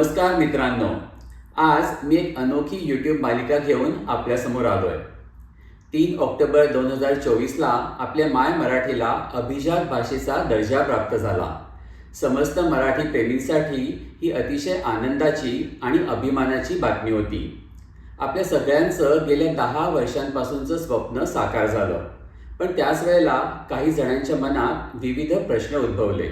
नमस्कार मित्रांनो. आज मी एक अनोखी यूट्यूब मालिका घेऊन आपल्यासमोर आलो आहे तीन ऑक्टोबर दोन हजार चोवीसला आपल्या माय मराठीला अभिजात भाषेचा दर्जा प्राप्त झाला. समस्त मराठी प्रेमींसाठी ही अतिशय आनंदाची आणि अभिमानाची बातमी होती. आपल्या सगळ्यांचं गेल्या दहा वर्षांपासूनचं स्वप्न साकार झालं. पण त्याच वेळेला काही जणांच्या मनात विविध प्रश्न उद्भवले.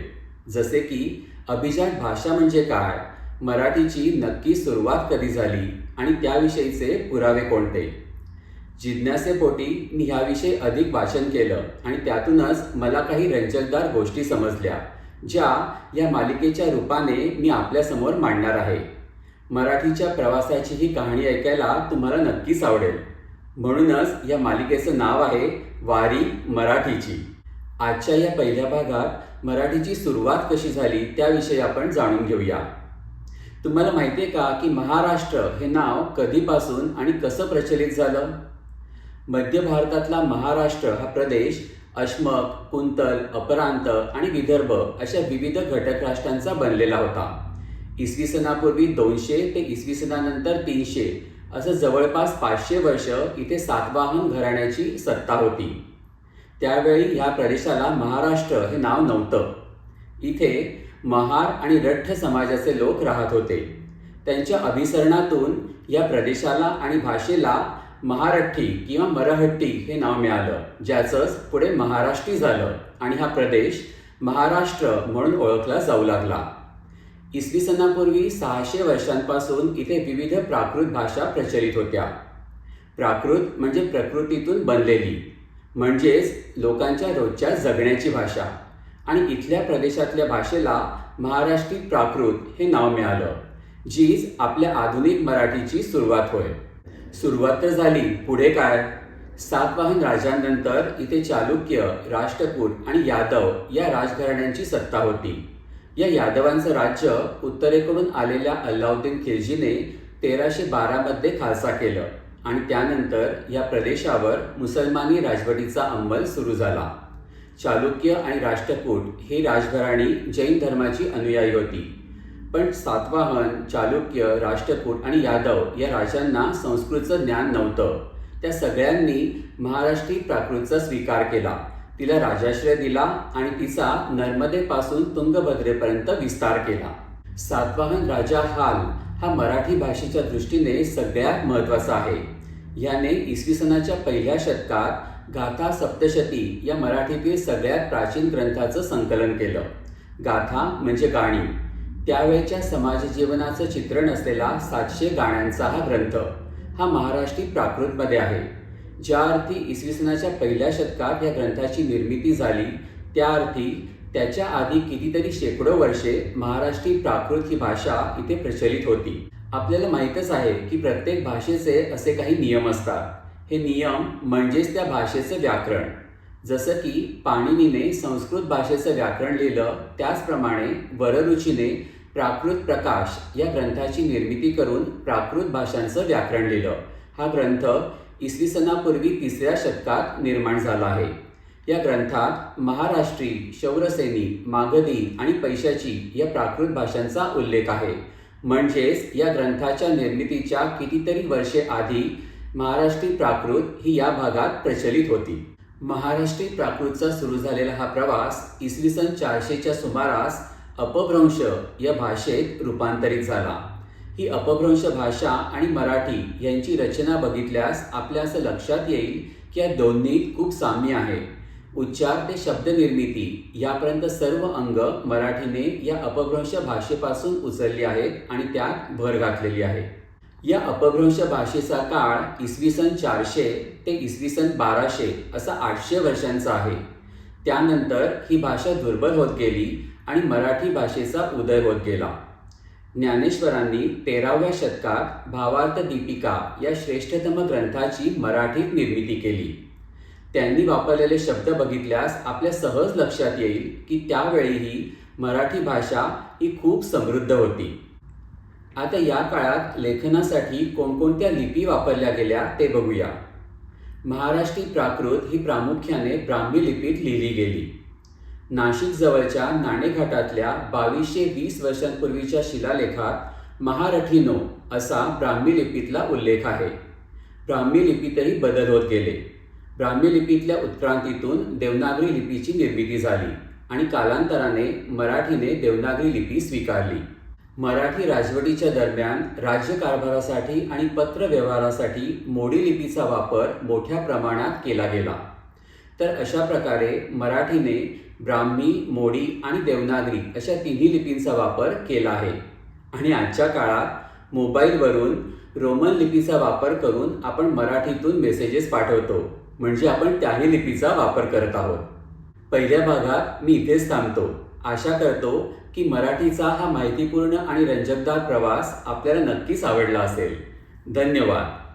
जसे की अभिजात भाषा म्हणजे काय? मराठीची नक्की सुरुवात कधी झाली आणि त्याविषयीचे पुरावे कोणते? जिज्ञासेपोटी मी ह्याविषयी अधिक वाचन केलं आणि त्यातूनच मला काही रंजकदार गोष्टी समजल्या ज्या या मालिकेच्या रूपाने मी आपल्यासमोर मांडणार आहे. मराठीच्या प्रवासाची ही कहाणी ऐकायला तुम्हाला नक्कीच आवडेल. म्हणूनच या मालिकेचं नाव आहे वारी मराठीची. आजच्या या पहिल्या भागात मराठीची सुरुवात कशी झाली त्याविषयी आपण जाणून घेऊया. तुम्हाला माहिती आहे का की महाराष्ट्र हे नाव कधीपासून आणि कसं प्रचलित झालं? मध्य भारतातला महाराष्ट्र हा प्रदेश अश्मक कुंतल अपरांत आणि विदर्भ अशा विविध घटक राष्ट्रांचा बनलेला होता. इसवी सनापूर्वी दोनशे ते इसवी सनानंतर तीनशे असं जवळपास पाचशे वर्ष इथे सातवाहन घराण्याची सत्ता होती. त्यावेळी ह्या प्रदेशाला महाराष्ट्र हे नाव नव्हतं. इथे महार आणि रठ्ठ समाजाचे लोक राहत होते. त्यांच्या अभिसरणातून या प्रदेशाला आणि भाषेला महारठ्ठी किंवा मरहट्टी हे नाव मिळालं ज्याचंच पुढे महाराष्ट्री झालं आणि हा प्रदेश महाराष्ट्र म्हणून ओळखला जाऊ लागला. इसवी सनापूर्वी सहाशे वर्षांपासून इथे विविध प्राकृत भाषा प्रचलित होत्या. प्राकृत म्हणजे प्रकृतीतून बनलेली म्हणजेच लोकांच्या रोजच्या जगण्याची भाषा. आणि इथल्या प्रदेशातल्या भाषेला महाराष्ट्री प्राकृत हे नाव मिळालं जीच आपल्या आधुनिक मराठीची सुरुवात होय. सुरुवात तर झाली पुढे काय? सातवाहन राजांनंतर इथे चालुक्य राष्ट्रकूट आणि यादव या राजघराण्यांची सत्ता होती. या यादवांचं राज्य उत्तरेकडून आलेल्या अल्लाउद्दीन खिलजीने तेराशे बारामध्ये खालसा केलं आणि त्यानंतर या प्रदेशावर मुसलमानी राजवटीचा अंमल सुरू झाला. चालुक्य आणि राष्ट्रकूट ही राजघराणी जैन धर्माची अनुयायी होती. पण सातवाहन चालुक्य राष्ट्रकूट आणि यादव या राजांना संस्कृतचं ज्ञान नव्हतं. त्या सगळ्यांनी महाराष्ट्री प्राकृतचा स्वीकार केला. तिला राजाश्रय दिला आणि तिचा नर्मदेपासून तुंगभद्रेपर्यंत विस्तार केला. सातवाहन राजा हाल हा मराठी भाषेच्या दृष्टीने सगळ्यात महत्त्वाचा आहे. याने इसवी सनाच्या पहिल्या शतकात गाथा सप्तशती या मराठीतील सगळ्यात प्राचीन ग्रंथाचं संकलन केलं. गाथा म्हणजे गाणी. त्यावेळच्या समाज जीवनाचं चित्रण असलेला सातशे गाण्यांचा हा ग्रंथ हा महाराष्ट्री प्राकृतमध्ये आहे. ज्या अर्थी इसवी सनाच्या पहिल्या शतकात या ग्रंथाची निर्मिती झाली त्या अर्थी त्याच्या आधी कितीतरी शेकडो वर्षे महाराष्ट्री प्राकृत ही भाषा इथे प्रचलित होती. आपल्याला माहीतच आहे की प्रत्येक भाषेचे असे काही नियम असतात. हे नियम म्हणजेच त्या भाषेचं व्याकरण. जसं की पाणिनीने संस्कृत भाषेचं व्याकरण लिहिलं त्याचप्रमाणे वररुचीने प्राकृत प्रकाश या ग्रंथाची निर्मिती करून प्राकृत भाषांचं व्याकरण लिहिलं. हा ग्रंथ इसवी सनापूर्वी तिसऱ्या शतकात निर्माण झाला आहे. या ग्रंथात महाराष्ट्री शौरसेनी मागधी आणि पैशाची या प्राकृत भाषांचा उल्लेख आहे. म्हणजेच या ग्रंथाच्या निर्मितीच्या कितीतरी वर्षे आधी महाराष्ट्री प्राकृत ही या भागात प्रचलित होती. महाराष्ट्री प्राकृतचा सुरू झालेला हा प्रवास इसवी सन चारशेच्या सुमारास अपभ्रंश या भाषेत रूपांतरित झाला. ही अपभ्रंश भाषा आणि मराठी यांची रचना बघितल्यास आपल्या असं लक्षात येईल की या दोन्हीत खूप साम्य आहे. उच्चार ते शब्दनिर्मिती यापर्यंत सर्व अंग मराठीने या अपभ्रंश भाषेपासून उचलली आहेत आणि त्यात भर घातलेली आहे. या अपभ्रंश भाषेचा काळ इसवी सन चारशे ते इसवी सन बाराशे असा आठशे वर्षांचा आहे. त्यानंतर ही भाषा दुर्बल होत गेली आणि मराठी भाषेचा उदय होत गेला. ज्ञानेश्वरांनी तेराव्या शतकात भावार्थ दीपिका या श्रेष्ठतम ग्रंथाची मराठीत निर्मिती केली. त्यांनी वापरलेले शब्द बघितल्यास आपल्या सहज लक्षात येईल की त्यावेळीही मराठी भाषा ही खूप समृद्ध होती. आता या काळात लेखनासाठी कोणकोणत्या लिपी वापरल्या गेल्या ते बघूया. महाराष्ट्री प्राकृत ही प्रामुख्याने ब्राह्मी लिपीत लिहिली गेली. नाशिक जवळच्या नाणेघाटातल्या बावीसशे वीस वर्षांपूर्वीच्या शिलालेखात महारठीनो असा ब्राह्मी लिपीतला उल्लेख आहे. ब्राह्मी लिपीतही बदल होत गेले. ब्राह्मी लिपीतल्या उत्क्रांतीतून देवनागरी लिपीची निर्मिती झाली आणि कालांतराने मराठीने देवनागरी लिपी स्वीकारली. मराठी राजवटीच्या दरम्यान राज्यकारभारासाठी आणि पत्रव्यवहारासाठी मोडी लिपीचा वापर मोठ्या प्रमाणात केला गेला. तर अशा प्रकारे मराठीने ब्राह्मी मोडी आणि देवनागरी अशा तिन्ही लिपींचा वापर केला आहे. आणि आजच्या काळात मोबाईलवरून रोमन लिपीचा वापर करून आपण मराठीतून मेसेजेस पाठवतो. म्हणजे आपण त्याही लिपीचा वापर करत आहोत. पहिल्या भागात मी इथेच थांबतो. आशा करतो की मराठीचा हा माहितीपूर्ण आणि रंजकदार प्रवास आपल्याला नक्कीच आवडला असेल. धन्यवाद.